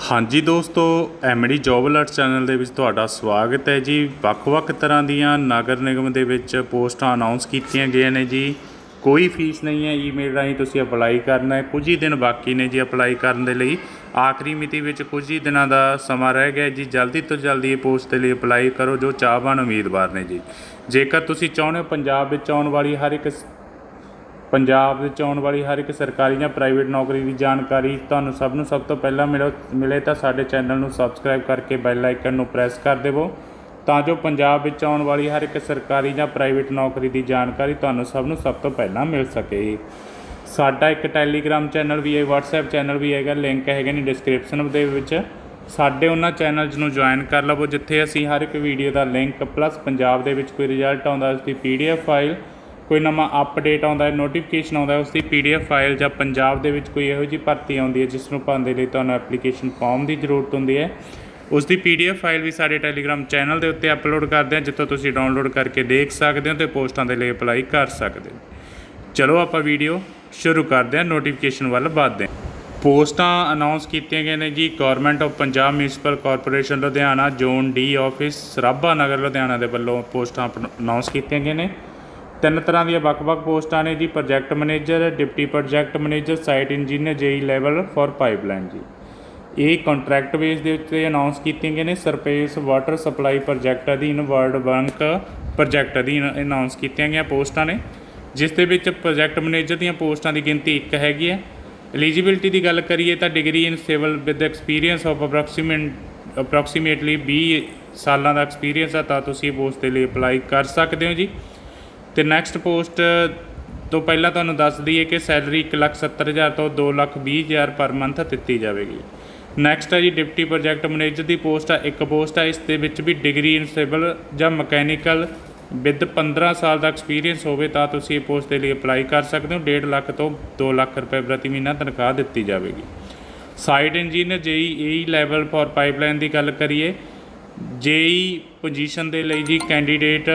ਹਾਂਜੀ ਦੋਸਤੋ, MD job alert channel ਦੇ ਵਿੱਚ ਤੁਹਾਡਾ ਸਵਾਗਤ ਹੈ ਜੀ। ਵੱਖ-ਵੱਖ ਤਰ੍ਹਾਂ ਦੀਆਂ ਨਗਰ ਨਿਗਮ ਦੇ ਵਿੱਚ ਪੋਸਟਾਂ ਅਨਾਉਂਸ ਕੀਤੀਆਂ ਗਈਆਂ ਨੇ ਜੀ। ਕੋਈ ਫੀਸ ਨਹੀਂ ਹੈ ਈਮੇਲ ਰਾਹੀਂ ਤੁਸੀਂ ਅਪਲਾਈ ਕਰਨਾ ਹੈ। ਕੁਝ ਹੀ ਦਿਨ ਬਾਕੀ ਨੇ ਜੀ ਅਪਲਾਈ ਕਰਨ ਦੇ ਲਈ। ਆਖਰੀ ਮਿਤੀ ਵਿੱਚ ਕੁਝ ਹੀ ਦਿਨਾਂ ਦਾ ਸਮਾਂ ਰਹਿ ਗਿਆ ਜੀ। ਜਲਦੀ ਤੋਂ ਜਲਦੀ ਇਹ ਪੋਸਟ ਦੇ ਲਈ ਅਪਲਾਈ ਕਰੋ ਜੋ ਚਾਹਵਾਨ ਉਮੀਦਵਾਰ ਨੇ ਜੀ। ਜੇਕਰ ਤੁਸੀਂ ਚਾਹੁੰਦੇ ਹੋ ਪੰਜਾਬ ਵਿੱਚ ਆਉਣ ਵਾਲੀ ਹਰ ਇੱਕ ਪੰਜਾਬ ਵਿੱਚ ਆਉਣ ਵਾਲੀ ਹਰ ਇੱਕ ਸਰਕਾਰੀ ਜਾਂ ਪ੍ਰਾਈਵੇਟ ਨੌਕਰੀ ਦੀ ਜਾਣਕਾਰੀ ਤੁਹਾਨੂੰ ਸਭ ਨੂੰ ਸਭ ਤੋਂ ਪਹਿਲਾਂ ਮਿਲੋ, ਮਿਲੇ ਤਾਂ ਸਾਡੇ ਚੈਨਲ ਨੂੰ ਸਬਸਕ੍ਰਾਈਬ ਕਰਕੇ ਬੈਲ ਆਈਕਨ ਨੂੰ ਪ੍ਰੈਸ ਕਰ ਦੇਵੋ। ਤਾਂ ਜੋ ਪੰਜਾਬ ਵਿੱਚ ਆਉਣ ਵਾਲੀ ਹਰ ਇੱਕ ਸਰਕਾਰੀ ਜਾਂ ਪ੍ਰਾਈਵੇਟ ਨੌਕਰੀ ਦੀ ਜਾਣਕਾਰੀ ਤੁਹਾਨੂੰ ਸਭ ਨੂੰ ਸਭ ਤੋਂ ਪਹਿਲਾਂ ਮਿਲ ਸਕੇ। ਸਾਡਾ ਇੱਕ ਟੈਲੀਗ੍ਰਾਮ ਚੈਨਲ ਵੀ ਹੈ, WhatsApp ਚੈਨਲ ਵੀ ਹੈਗਾ, ਲਿੰਕ ਹੈਗੇ ਨੇ ਡਿਸਕ੍ਰਿਪਸ਼ਨ ਦੇ ਵਿੱਚ। ਸਾਡੇ ਉਹਨਾਂ ਚੈਨਲਸ ਨੂੰ ਜੁਆਇਨ ਕਰ ਲਵੋ, ਜਿੱਥੇ ਅਸੀਂ ਹਰ ਇੱਕ ਵੀਡੀਓ ਦਾ ਲਿੰਕ, ਪਲੱਸ ਪੰਜਾਬ ਦੇ ਵਿੱਚ ਕੋਈ ਰਿਜ਼ਲਟ ਆਉਂਦਾ ਉਸ ਦੀ PDF ਫਾਈਲ ਕੋਈ ਨਵਾਂ ਅਪਡੇਟ ਆਉਂਦਾ ਹੈ ਨੋਟੀਫਿਕੇਸ਼ਨ ਆਉਂਦਾ ਹੈ ਉਸ ਦੀ PDF ਫਾਈਲ ਜਾਂ ਪੰਜਾਬ ਦੇ ਵਿੱਚ ਕੋਈ ਇਹੋ ਜਿਹੀ ਭਰਤੀ ਆਉਂਦੀ ਹੈ, ਜਿਸ ਨੂੰ ਭਰਨ ਦੇ ਲਈ ਤੁਹਾਨੂੰ ਐਪਲੀਕੇਸ਼ਨ ਫਾਰਮ ਦੀ ਜ਼ਰੂਰਤ ਹੁੰਦੀ ਹੈ। ਉਸ ਦੀ PDF ਫਾਈਲ ਵੀ ਸਾਡੇ ਟੈਲੀਗ੍ਰਾਮ ਚੈਨਲ ਦੇ ਉੱਤੇ ਅਪਲੋਡ ਕਰਦੇ ਹਾਂ, ਜਿੱਥੋਂ ਤੁਸੀਂ ਡਾਊਨਲੋਡ ਕਰਕੇ ਦੇਖ ਸਕਦੇ ਹੋ ਤੇ ਪੋਸਟਾਂ ਦੇ ਲਈ ਅਪਲਾਈ ਕਰ ਸਕਦੇ ਹੋ। ਚਲੋ ਆਪਾਂ ਵੀਡੀਓ ਸ਼ੁਰੂ ਕਰਦੇ ਹਾਂ ਨੋਟੀਫਿਕੇਸ਼ਨ ਵੱਲ ਵੱਧਦੇ ਹਾਂ। ਪੋਸਟਾਂ ਅਨਾਉਂਸ ਕੀਤੀਆਂ ਗਈਆਂ ਨੇ ਜੀ government of Punjab municipal corporation Ludhiana zone D office Sarabha Nagar Ludhiana ਦੇ ਵੱਲੋਂ ਪੋਸਟਾਂ ਅਨਾਉਂਸ ਕੀਤੀਆਂ ਗਈਆਂ ਨੇ। ਤਿੰਨ ਤਰ੍ਹਾਂ ਦੀਆਂ ਵੱਖ-ਵੱਖ ਪੋਸਟਾਂ ਨੇ ਜੀ, project manager, deputy project manager, site engineer, JE level for pipeline ਜੀ। ਇਹ ਕੰਟਰੈਕਟ ਬੇਸ ਦੇ ਉੱਤੇ ਅਨਾਉਂਸ ਕੀਤੀਆਂ ਗਈਆਂ ਨੇ, ਸਰਪੇਸ ਵਾਟਰ ਸਪਲਾਈ ਪ੍ਰੋਜੈਕਟ ਅਧੀਨ, ਵਰਲਡ ਬੈਂਕ ਪ੍ਰੋਜੈਕਟ ਅਧੀਨ ਅਨਾਉਂਸ ਕੀਤੀਆਂ ਗਈਆਂ ਪੋਸਟਾਂ ਨੇ, ਜਿਸ ਦੇ ਵਿੱਚ ਪ੍ਰੋਜੈਕਟ ਮੈਨੇਜਰ ਦੀਆਂ ਪੋਸਟਾਂ ਦੀ ਗਿਣਤੀ ਇੱਕ ਹੈਗੀ ਹੈ। ਐਲੀਜੀਬਿਲਟੀ ਦੀ ਗੱਲ ਕਰੀਏ ਤਾਂ degree in civil with experience of approximate approximately 20 ਸਾਲਾਂ ਦਾ ਐਕਸਪੀਰੀਅੰਸ ਹੈ, ਤਾਂ ਤੁਸੀਂ ਇਹ ਪੋਸਟ ਦੇ ਲਈ ਅਪਲਾਈ ਕਰ ਸਕਦੇ ਹੋ ਜੀ। ਅਤੇ ਨੈਕਸਟ ਪੋਸਟ ਤੋਂ ਪਹਿਲਾਂ ਤੁਹਾਨੂੰ ਦੱਸ ਦਈਏ ਕਿ ਸੈਲਰੀ 1,70,000 ਤੋਂ 2,20,000 ਪਰ ਮੰਥ ਦਿੱਤੀ ਜਾਵੇਗੀ। ਨੈਕਸਟ ਹੈ ਜੀ ਡਿਪਟੀ ਪ੍ਰੋਜੈਕਟ ਮੈਨੇਜਰ ਦੀ ਪੋਸਟ ਹੈ ਇੱਕ ਪੋਸਟ ਹੈ ਇਸ ਦੇ ਵਿੱਚ ਵੀ ਡਿਗਰੀ ਇਨ ਸਿਵਲ ਜਾਂ ਮਕੈਨੀਕਲ ਵਿਦ 15 ਸਾਲ ਦਾ ਐਕਸਪੀਰੀਅੰਸ ਹੋਵੇ ਤਾਂ ਤੁਸੀਂ ਇਹ ਪੋਸਟ ਦੇ ਲਈ ਅਪਲਾਈ ਕਰ ਸਕਦੇ ਹੋ। 1.5 ਲੱਖ ਤੋਂ 2 ਲੱਖ ਰੁਪਏ ਪ੍ਰਤੀ ਮਹੀਨਾ ਤਨਖਾਹ ਦਿੱਤੀ ਜਾਵੇਗੀ। Site engineer JE E level for pipeline ਦੀ ਗੱਲ ਕਰੀਏ। ਜੇਈ ਪੋਜੀਸ਼ਨ ਦੇ ਲਈ ਜੀ ਕੈਂਡੀਡੇਟ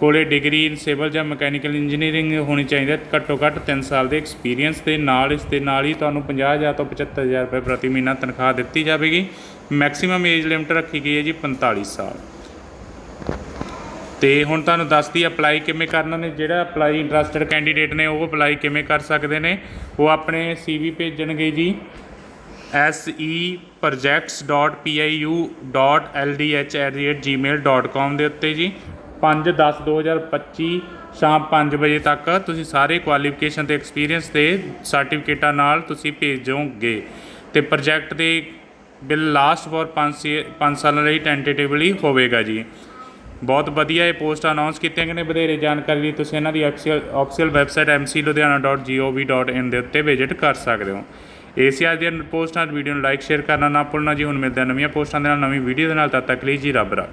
ਕੋਲੇ ਡਿਗਰੀ ਇਨ ਸਿਵਲ ਜਾਂ ਮਕੈਨੀਕਲ ਇੰਜੀਨੀਅਰਿੰਗ ਹੋਣੀ ਚਾਹੀਦੀ ਹੈ। ਘੱਟੋ ਘੱਟ 3 ਸਾਲ ਦੇ ਐਕਸਪੀਰੀਅੰਸ ਦੇ ਨਾਲ ਇਸ ਦੇ ਨਾਲ ਹੀ ਤੁਹਾਨੂੰ 50000 ਤੋਂ 75000 ਰੁਪਏ ਪ੍ਰਤੀ ਮਹੀਨਾ ਤਨਖਾਹ ਦਿੱਤੀ ਜਾਵੇਗੀ। ਮੈਕਸਿਮਮ ਏਜ ਲਿਮਟ ਰੱਖੀ ਗਈ ਹੈ ਜੀ 45 ਸਾਲ। ਤੇ ਹੁਣ ਤੁਹਾਨੂੰ ਦੱਸਦੀ ਅਪਲਾਈ ਕਿਵੇਂ ਕਰਨਾ ਨੇ, ਜਿਹੜਾ ਅਪਲਾਈ ਇੰਟਰਸਟਡ ਕੈਂਡੀਡੇਟ ਨੇ, ਉਹ ਅਪਲਾਈ ਕਿਵੇਂ ਕਰ ਸਕਦੇ ਨੇ। ਉਹ ਆਪਣੇ ਸੀਵੀ ਭੇਜਣਗੇ ਜੀ। Se.projects.piu.ldh@gmail.com ਦੇ ਉੱਤੇ ਜੀ। 5/10/2025 ਸ਼ਾਮ 5 ਵਜੇ ਤੱਕ ਤੁਸੀਂ ਸਾਰੇ ਕੁਆਲੀਫਿਕੇਸ਼ਨ ਤੇ ਐਕਸਪੀਰੀਅੰਸ ਦੇ ਸਰਟੀਫਿਕੇਟਾਂ ਨਾਲ ਤੁਸੀਂ ਭੇਜੋਗੇ। ਤੇ ਪ੍ਰੋਜੈਕਟ ਦੇ ਬਿੱਲ ਲਾਸਟ ਫॉर 5 5 ਸਾਲਾਂ ਲਈ ਟੈਂਟੇਟਿਵਲੀ ਹੋਵੇਗਾ ਜੀ। ਬਹੁਤ ਵਧੀਆ ਇਹ ਪੋਸਟ ਅਨਾਉਂਸ ਕੀਤੀਆਂ ਗਏ ਨੇ। ਵਧੇਰੇ ਜਾਣਕਾਰੀ ਲਈ ਤੁਸੀਂ ਇਹਨਾਂ ਦੀ ਆਫੀਸ਼ੀਅਲ ਵੈਬਸਾਈਟ mcludhiana.gov.in ਦੇ ਉੱਤੇ ਵਿਜ਼ਿਟ ਕਰ ਸਕਦੇ ਹੋ। ਏਸੀਆ ਦੀਆਂ ਪੋਸਟਾਂ, ਵੀਡੀਓ ਨੂੰ ਲਾਈਕ ਸ਼ੇਅਰ ਕਰਨਾ ਨਾ ਭੁੱਲਣਾ ਜੀ। ਹੁਣ ਮਿਲਦੇ ਹਾਂ ਨਵੀਆਂ ਪੋਸਟਾਂ ਦੇ ਨਾਲ। ਨਵੀਂ ਵੀਡੀਓ ਦੇ ਨਾਲ ਤਦ ਤੱਕ ਲਈ ਜੀ ਰੱਬ ਰੱਖ।